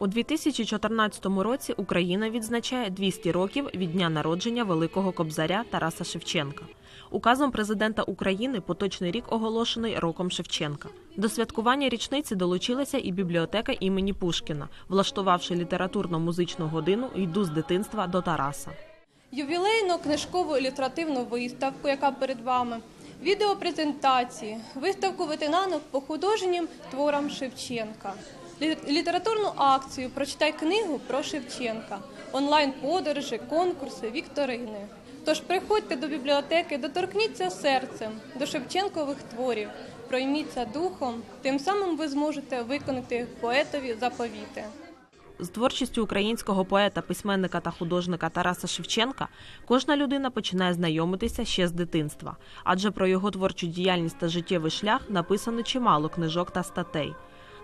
У 2014 році Україна відзначає 200 років від дня народження великого кобзаря Тараса Шевченка. Указом президента України поточний рік оголошений роком Шевченка. До святкування річниці долучилася і бібліотека імені Пушкіна, влаштувавши літературно-музичну годину Йду з дитинства до Тараса. ювілейну книжкову ілюстративну виставку, яка перед вами, відеопрезентації, виставку ветеранок по художнім творам Шевченка, літературну акцію Прочитай книгу про Шевченка, онлайн-подорожі, конкурси, вікторини. Тож приходьте до бібліотеки, доторкніться серцем до Шевченкових творів, пройміться духом, тим самим ви зможете виконати поетові заповіти. З творчістю українського поета, письменника та художника Тараса Шевченка кожна людина починає знайомитися ще з дитинства, адже про його творчу діяльність та життєвий шлях написано чимало книжок та статей.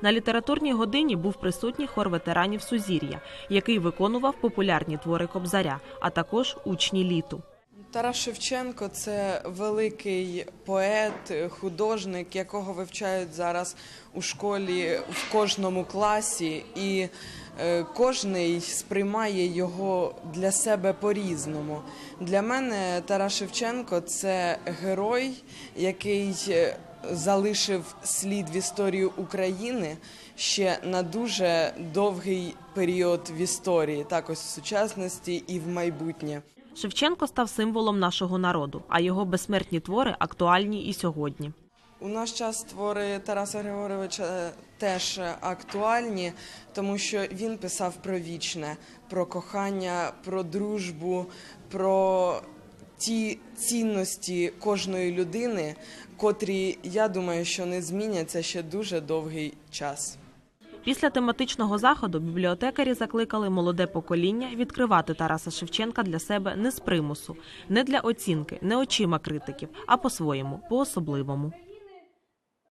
На літературній годині був присутній хор ветеранів Сузір'я, який виконував популярні твори Кобзаря, а також учні літу. Тарас Шевченко це великий поет, художник, якого вивчають зараз у школі в кожному класі, і е, кожний сприймає його для себе по-різному. Для мене Тарас Шевченко це герой, який е, залишив слід в історії України ще на дуже довгий період в історії, також в сучасності і в майбутнє. Шевченко став символом нашого народу, а його безсмертні твори актуальні і сьогодні. У наш час твори Тараса Григоровича теж актуальні, тому що він писав про вічне, про кохання, про дружбу, про ті цінності кожної людини, котрі я думаю, що не зміняться ще дуже довгий час. Після тематичного заходу бібліотекарі закликали молоде покоління відкривати Тараса Шевченка для себе не з примусу, не для оцінки, не очима критиків, а по-своєму, по-особливому.